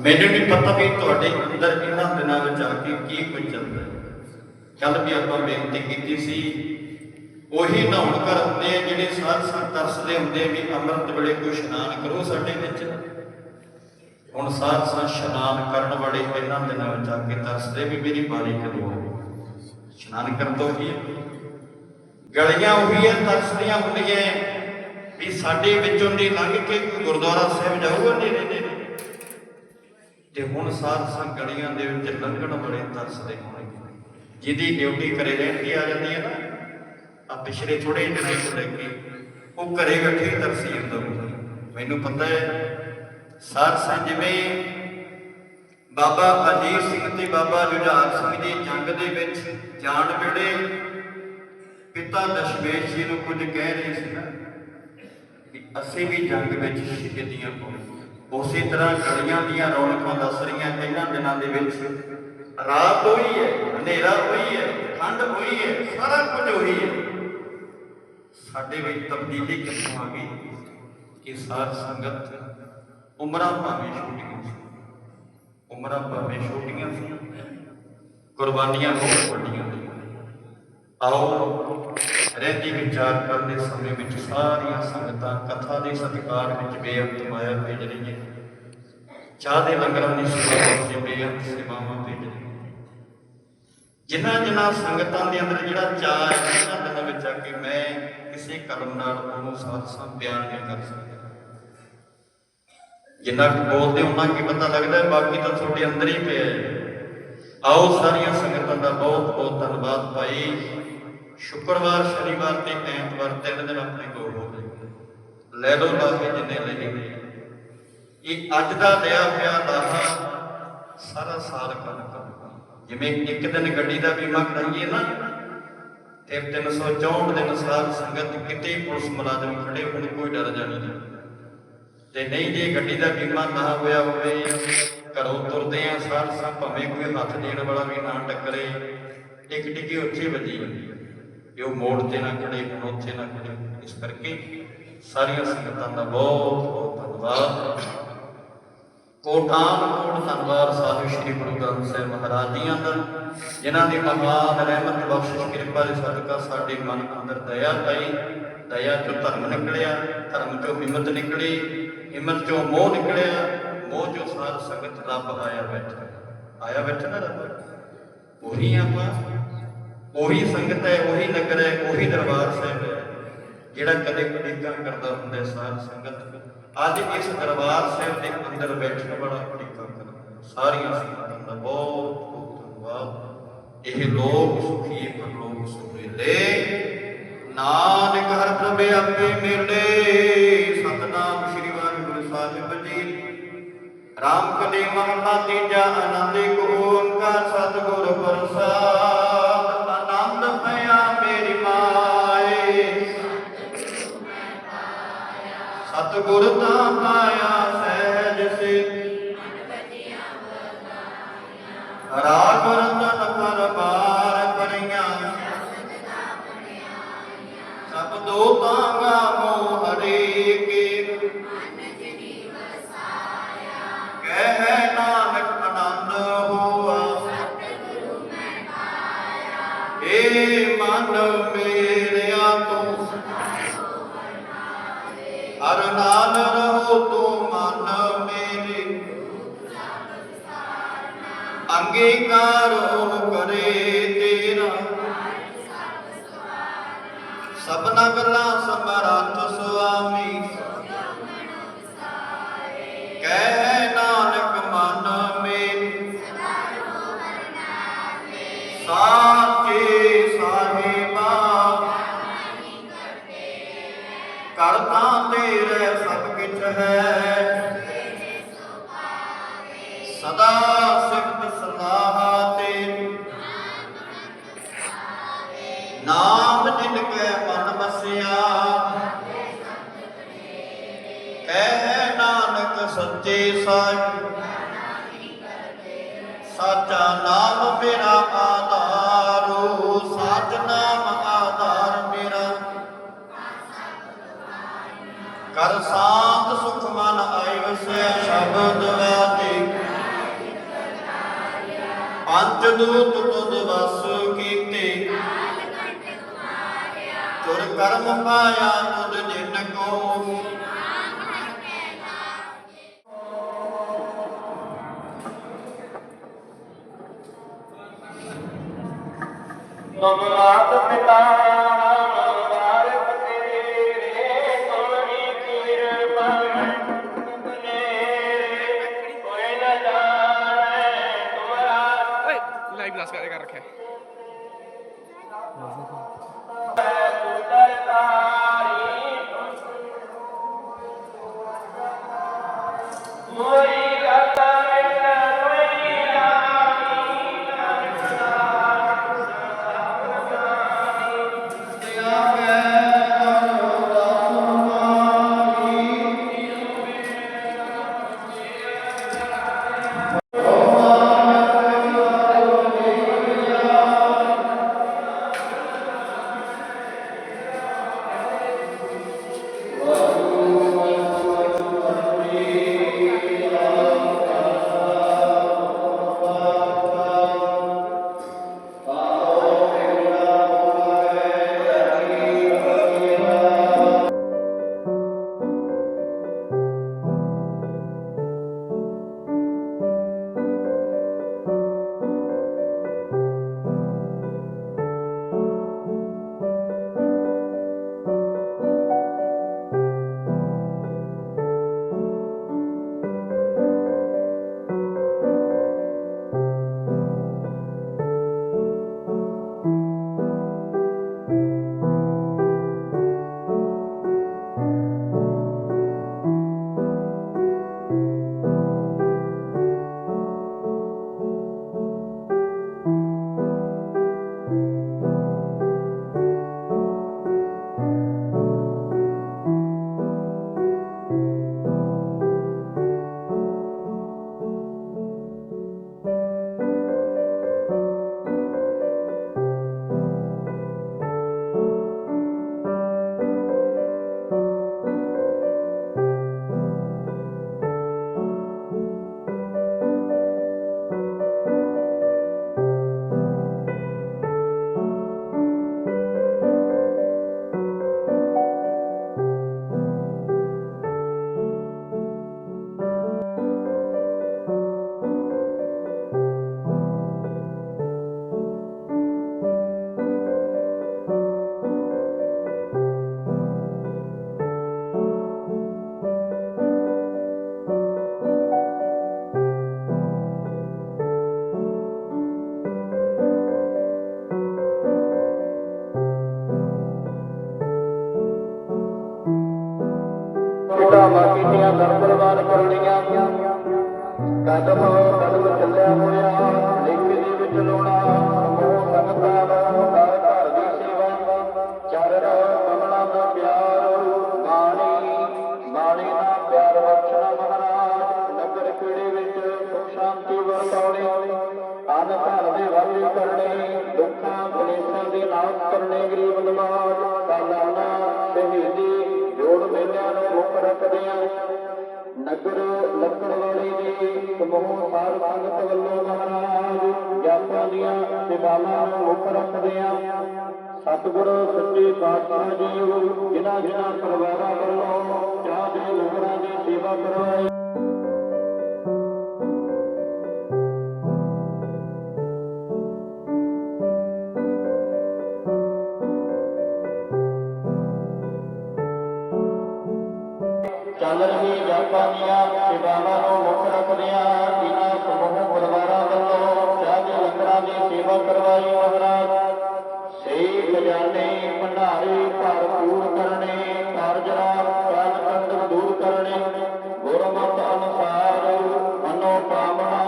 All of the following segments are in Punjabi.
ਮੈਨੂੰ ਨਹੀਂ ਪਤਾ ਵੀ ਤੁਹਾਡੇ ਅੰਦਰ ਇਹਨਾਂ ਦਿਨਾਂ ਵਿੱਚ ਆ ਕੇ ਕੀ ਕੁਝ ਚੱਲਦਾ ਕੱਲ ਵੀ ਆਪਾਂ ਬੇਨਤੀ ਕੀਤੀ ਸੀ, ਉਹੀ ਨਹਾਉਣ ਘਰ ਹੁੰਦੇ ਆ ਜਿਹੜੇ ਸਾਧ ਸੰਗਤ ਤਰਸਦੇ ਹੁੰਦੇ ਵੀ ਅੰਮ੍ਰਿਤ ਵੇਲੇ ਕੋਈ ਇਸ਼ਨਾਨ ਕਰੋ ਸਾਡੇ ਵਿੱਚ। ਹੁਣ ਸਾਧ ਸੰਗਤ ਇਸ਼ਨਾਨ ਕਰਨ ਵਾਲੇ ਇਹਨਾਂ ਦਿਨਾਂ ਵਿੱਚ ਆ ਕੇ ਤਰਸਦੇ ਵੀ ਮੇਰੀ ਬਾਰੀ ਕਦੋਂ ਆਵੇ ਇਸ਼ਨਾਨ ਕਰਨ ਤੋਂ ਹੀ? ਗਲੀਆਂ ਉਹੀ ਹੈ ਤਰਸਦੀਆਂ ਹੁੰਦੀਆਂ ਵੀ ਸਾਡੇ ਵਿੱਚੋਂ ਦੀ ਲੰਘ ਕੇ ਕੋਈ ਗੁਰਦੁਆਰਾ ਸਾਹਿਬ ਜਾਊਗਾ ਨੇੜੇ ਨੇੜੇ ਤੇ ਹੁਣ ਸਾਧ ਸੰਗ ਗਲੀਆਂ ਦੇ ਵਿੱਚ ਲੰਘਣ ਵਾਲੇ ਤਰਸਦੇ ਹੋਣਗੇ ਜਿਹਦੀ ਡਿਊਟੀ ਘਰੇ ਰਹਿਣ ਦੀ ਆ ਜਾਂਦੀ ਹੈ ਨਾ ਆ ਪਿਛਲੇ ਥੋੜੇ ਦਿਨਾਂ ਤੋਂ ਲੈ ਕੇ ਉਹ ਘਰੇ ਬੈਠੇ ਹੀ ਤਰਸੀ ਜਾਂਦਾ ਹੁੰਦਾ। ਮੈਨੂੰ ਪਤਾ ਹੈ, ਸਾਧ ਸੰਗ ਜਿਵੇਂ ਬਾਬਾ ਅਜੀਤ ਸਿੰਘ ਤੇ ਬਾਬਾ ਜੁਝਾਰ ਸਿੰਘ ਦੀ ਜੰਗ ਦੇ ਵਿੱਚ ਜਾਣ ਵੇਲੇ ਪਿਤਾ ਦਸ਼ਮੇਸ਼ ਜੀ ਨੂੰ ਕੁਝ ਕਹਿ ਰਹੇ ਸੀ ਨਾ, ਵੀ ਅਸੀਂ ਵੀ ਜੰਗ ਵਿੱਚ ਸ਼ਹੀਦੀਆਂ ਪਾਉਣੀਆਂ ਉਸੇ ਤਰ੍ਹਾਂ ਗਲੀਆਂ ਦੀਆਂ ਰੌਣਕਾਂ ਦੱਸ ਰਹੀਆਂ ਇਹਨਾਂ ਦਿਨਾਂ ਦੇ ਵਿੱਚ। ਰਾਤ ਹੋਈ ਹੈ, ਹਨੇਰਾ ਹੋਈ ਹੈ, ਠੰਡ ਹੋਈ ਹੈ, ਸਾਰਾ ਕੁਝ ਹੋਈ ਹੈ। ਸਾਡੇ ਵਿੱਚ ਤਬਦੀਲੀ ਕਿੱਥੋਂ ਆ ਗਈ ਕਿ ਸਾਰ ਸੰਗਤ ਉਮਰਾਂ ਭਾਵੇਂ ਛੋਟੀਆਂ ਸੀ, ਉਮਰਾਂ ਭਾਵੇਂ ਛੋਟੀਆਂ ਸੀ, ਕੁਰਬਾਨੀਆਂ ਬਹੁਤ ਵੱਡੀਆਂ ਨੇ। ਆਓ ਰਹਿੰਦੀ ਵਿਚਾਰ ਕਰਨ ਦੇ ਸਮੇਂ ਵਿੱਚ ਸਾਰੀਆਂ ਸੰਗਤਾਂ ਕਥਾ ਦੇ ਸਤਿਕਾਰ ਵਿੱਚ ਬੇਅੰਤ ਮਾਇਆ ਭੇਜ ਰਹੀਆਂ ਚਾਹ ਦੇ ਲੰਗਰਾਂ ਦੀ ਸੇਵਾ ਵਿੱਚ ਬੇਅੰਤ ਸੇਵਾਵਾਂ ਭੇਜ ਰਹੀਆਂ ਜਿਨ੍ਹਾਂ ਜਿਨ੍ਹਾਂ ਸੰਗਤਾਂ ਦੇ ਅੰਦਰ ਜਿਹੜਾ ਚਾਹ ਹੈ, ਉਹਨਾਂ ਦਿਨਾਂ ਵਿੱਚ ਆ ਕੇ ਮੈਂ ਕਿਸੇ ਕਲਮ ਨਾਲ ਉਹਨੂੰ ਸਾਥ ਸਾਥ ਬਿਆਨ ਨਹੀਂ ਕਰ ਸਕਦਾ। ਜਿੰਨਾ ਕੁ ਬੋਲਦੇ ਉਹਨਾਂ ਕੀ ਪਤਾ ਲੱਗਦਾ ਬਾਕੀ ਤਾਂ ਤੁਹਾਡੇ ਅੰਦਰ ਹੀ ਪਿਆ ਹੈ। ਆਓ ਸਾਰੀਆਂ ਸੰਗਤਾਂ ਦਾ ਬਹੁਤ ਬਹੁਤ ਧੰਨਵਾਦ ਭਾਈ। ਸ਼ੁੱਕਰਵਾਰ, ਸ਼ਨੀਵਾਰ ਤੇ ਐਤਵਾਰ ਤਿੰਨ ਦਿਨ ਆਪਣੇ ਕੋਲ ਹੋ ਗਏ। ਲੈ ਲਓ ਲਾ ਜਿੰਨੇ ਲੈਣੇ ਇਹ ਅੱਜ ਦਾ ਲਿਆ ਪਿਆ ਦਾਹਾ ਸਾਰਾ ਸਾਲ ਕੰਮ ਕਰਦਾ ਜਿਵੇਂ ਇੱਕ ਦਿਨ ਗੱਡੀ ਦਾ ਬੀਮਾ ਕਰਾਈਏ ਨਾ, ਤੇ 364 ਦਿਨ ਸਾਧ ਸੰਗਤ ਕਿਤੇ ਪੁਲਿਸ ਮੁਲਾਜ਼ਮ ਖੜੇ ਹੋਣ, ਕੋਈ ਡਰ ਜਾਣੀ ਨਹੀਂ। ਤੇ ਨਹੀਂ, ਜੇ ਗੱਡੀ ਦਾ ਬੀਮਾ ਨਾ ਹੋਇਆ ਹੋਵੇ, ਘਰੋਂ ਤੁਰਦੇ ਆ ਸਾਰ ਸਾਹ ਭਾਵੇਂ ਕੋਈ ਹੱਥ ਦੇਣ ਵਾਲਾ ਵੀ ਨਾ ਟੱਕਰੇ। ਇੱਕ ਟਿੱਕੀ ਉੱਥੇ ਵੱਜੀ ਹੁੰਦੀ ਹੈ ਕਿ ਉਹ ਮੋੜ ਤੇ ਨਾ ਖੜੇ, ਹੋਣ ਉੱਥੇ ਨਾ ਖੜੇ। ਇਸ ਕਰਕੇ ਸਾਰੀਆਂ ਸੰਗਤਾਂ ਦਾ ਬਹੁਤ ਬਹੁਤ ਧੰਨਵਾਦ। ਕੋਟਾਨ ਕੋਟ ਧੰਨਵਾਦ ਸਾਧੂ ਸ੍ਰੀ ਗੁਰੂ ਗ੍ਰੰਥ ਸਾਹਿਬ ਮਹਾਰਾਜ ਜੀ ਅੰਦਰ ਜਿਨ੍ਹਾਂ ਦੀ ਮਹਾਨ ਰਹਿਮਤ ਬਖਸ਼ਿਸ਼ ਕਿਰਪਾ ਦੇ ਸਦਕਾ ਸਾਡੇ ਮਨ ਅੰਦਰ ਦਇਆ ਆਈ ਦਇਆ ਚੋਂ ਧਰਮ ਨਿਕਲਿਆ, ਧਰਮ ਚੋਂ ਹਿੰਮਤ ਨਿਕਲੀ, ਹਿੰਮਤ ਚੋਂ ਮੋਹ ਨਿਕਲਿਆ, ਮੋਹ ਚੋਂ ਸਾਧ ਸੰਗਤ ਰੱਬ ਆਇਆ ਬੈਠਾ। ਆਇਆ ਬੈਠਾ ਨਾ ਰੱਬ? ਉਹੀ ਆਪਾਂ ਉਹੀ ਸੰਗਤ ਹੈ, ਉਹੀ ਨਗਰ ਹੈ, ਉਹੀ ਦਰਬਾਰ ਸਾਹਿਬ ਹੈ, ਜਿਹੜਾ ਕਦੇ ਕੜੀਕਾਂ ਕਰਦਾ ਹੁੰਦਾ ਹੈ ਸੰਗਤ ਅੱਜ ਇਸ ਦਰਬਾਰ ਸਾਹਿਬ ਦੇ ਅੰਦਰ ਬੈਠਣ ਵਾਲਾ ਕੜੀਕਾਂ ਕਰਦਾ। ਸਾਰੀਆਂ ਸੰਗਤਾਂ ਦਾ ਬਹੁਤ ਬਹੁਤ ਧੰਨਵਾਦ। ਇਹ ਲੋਕ ਸੁਖੀ ਪਰਲੋਕ ਸੁਖੇਲੇ ਨਾਨਕ ਹਰ ਪ੍ਰਭ ਆਪੇ ਮਿਲੇ। ਸਤਨਾਮ ਸ੍ਰੀ ਵਾਹਿਗੁਰੂ ਸਾਹਿਬ ਜੀ। ਰਾਮ ਕਲੀ ਮਹਲਾ ਤੀਜਾ, ਆਨੰਦ ਇੱਕ ਓੰਕਾਰ ਸਤਿਗੁਰ ਪ੍ਰਸਾਦ। ਸਤਿਗੁਰ ਤਾਂ ਪਾਇਆ ਸਹਿਜ ਸੇ। ਰਾਗ ਰਤਨ ਪਰਮਾਰ ਪਰੀਆਂ ਸਭ ਦੋ ਤਾਂਗਾ ਅੰਗੀਕਾਰ ਉਹ ਕਰੇ ਤੇਰਾ। ਸਭਨਾ ਗੱਲਾਂ ਸਮਰੱਥ ਸੁਆਮੀ। ਕਹਿ ਨਾਨਕ ਮਨ ਮੇਰੀ। ਸਾਚੇ ਸਾਹਿਬਾ। ਕਰਤਾ ਤੇਰੇ ਸਭ ਕਿਛ ਹੈ। ਸਦਾ ਕਹਿ ਨਾਨਕ ਸੱਚੇ ਸਾਹਿਬ ਸਾਚਾ ਨਾਮ ਮੇਰਾ ਆਧਾਰੋ ਸਾਚ ਨਾਮ ਆਧਾਰ ਮੇਰਾ। ਕਰ ਸਾਤ ਸੁਖ ਮਨ ਆਇ ਵਸੈ ਸ਼ਬਦ ਵਾਤੇ। ਪੰਜ ਦੂਤ ਤੁਧ ਵਸ ਕੀਤੇ। ਤੁਰ ਕਰਮ ਪਾਇਆ ਤੁਧ ਜਿਨ ਕੋ। তোমরা পিতা ਨੂੰ ਮੁੱਖ ਨਗਰ ਲੱਕੜ ਦੀ ਸਮੂਹ ਸਾਰ ਸੰਗਤ ਵੱਲੋਂ ਮਹਾਰਾਜ ਜਾਤਾਂ ਦੀਆਂ ਸੇਵਾਵਾਂ ਨੂੰ ਮੁੱਖ ਰੱਖਦੇ ਹਾਂ ਸਤਿਗੁਰ ਸੱਚੇ ਪਾਤਸ਼ਾਹ ਜੀ ਜਿਨ੍ਹਾਂ ਜਿਨ੍ਹਾਂ ਪਰਿਵਾਰਾਂ ਵੱਲੋਂ ਚਾਹ ਦੇ ਲੰਗਰਾਂ ਦੀ ਸੇਵਾ ਕਰਵਾਈ। ਖਜ਼ਾਨੇ ਭੰਡਾਰੇ ਭਰਪੂਰ ਕਰਨੇ ਕਾਰਜਰਾ ਕਾਲ ਕੰਡ ਦੂਰ ਕਰਨੇ। ਗੁਰਮਤ ਅਨੁਸਾਰ ਮਨੋ ਕਾਮਨਾ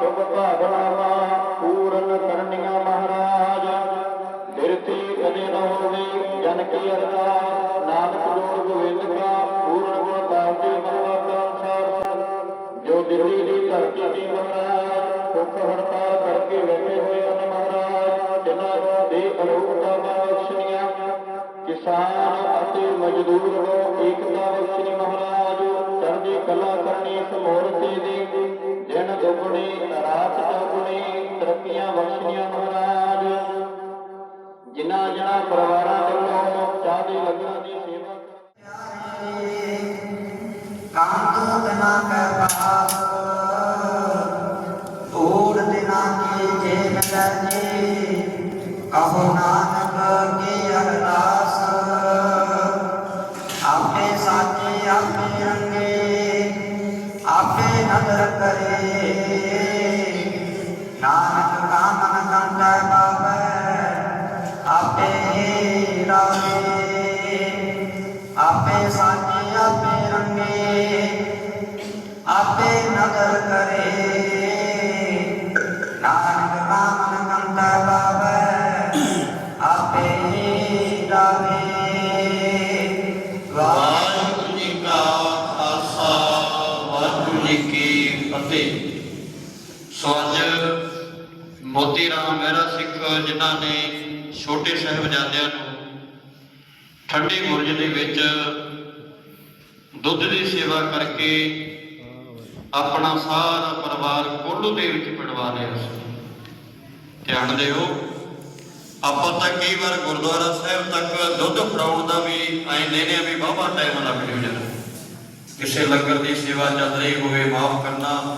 ਸ਼ੁਭ ਭਾਵਨਾਵਾਂ ਪੂਰਨ ਕਰਨੀਆਂ ਮਹਾਰਾਜ। ਬਿਰਤੀ ਕਦੇ ਨਾ ਹੋਵੇ ਜਨ ਕੀ ਅਰਦਾਸ, ਨਾਨਕ ਜੋੜ ਗੋਬਿੰਦ ਕਾ, ਪੂਰਨ ਗੁਣ ਦਾਤੀ ਮਨਵਾ ਕਾ ਜੋ ਦਿੱਲੀ ਦੀ ਧਰਤੀ ਦੀ ਮਹਾਰਾਜ, ਭੁੱਖ ਹੜਤਾਲ ਕਰਕੇ ਬੈਠੇ ਹੋਏ ਹਨ ਮਹਾਰਾਜ, ਜਿਨ੍ਹਾਂ ਦੇ ਅਰੋਗਤਾ ਬਖਸ਼ਣੀਆਂ ਕਿਸਾਨ ਅਤੇ ਮਜ਼ਦੂਰ ਨੂੰ ਏਕਤਾ ਬਖਸ਼ੀ ਮਹਾਰਾਜ। ਚੜ੍ਹਦੀ ਕਲਾ ਕਰਨੀ ਸਮੂਰਤੀ ਦੀ। ਦਿਨ ਦੁਗਣੀ, ਰਾਤ ਚੌਗੁਣੀ, ਤਰੱਕੀਆਂ ਬਖਸ਼ੀਆਂ ਮਹਾਰਾਜ। ਜਿਨ੍ਹਾਂ ਜਿਨ੍ਹਾਂ ਪਰਿਵਾਰਾਂ ਵੱਲੋਂ ਚਾਹ ਦੀ ਦੀ ਸੇਵਾ ਕਾਂਤੋ ਬਿਨਾ ਕਰ ਪਾਸ ਓੜ ਦਿਨਾ ਕੀ ਜੇ ਮਿਲੈ ਜੀ? ਕਹੋ ਨਾਨਕ ਕੀ ਅਰਦਾਸ? ਆਪੇ ਦੁੱਧ ਦੀ ਸੇਵਾ ਕਰਕੇ ਆਪਣਾ ਸਾਰਾ ਪਰਿਵਾਰ ਕੋਲੂ ਦੇ ਵਿੱਚ ਪਿੜਵਾ ਲਿਆ ਸੀ ਧਿਆਨ ਦਿਓ, ਆਪਾਂ ਤਾਂ ਕਈ ਵਾਰ ਗੁਰਦੁਆਰਾ ਸਾਹਿਬ ਤੱਕ ਦੁੱਧ ਫੜਾਉਣ ਦਾ ਵੀ ਐਂ ਲੈਨੇ ਆ ਵੀ ਵਾਹਵਾ ਟਾਈਮ ਲੱਗ ਜੂ ਜਰਾ ਕਿਸੇ ਲੰਗਰ ਦੀ ਸੇਵਾ ਚੱਲ ਰਹੀ ਹੋਵੇ, ਮਾਫ ਕਰਨਾ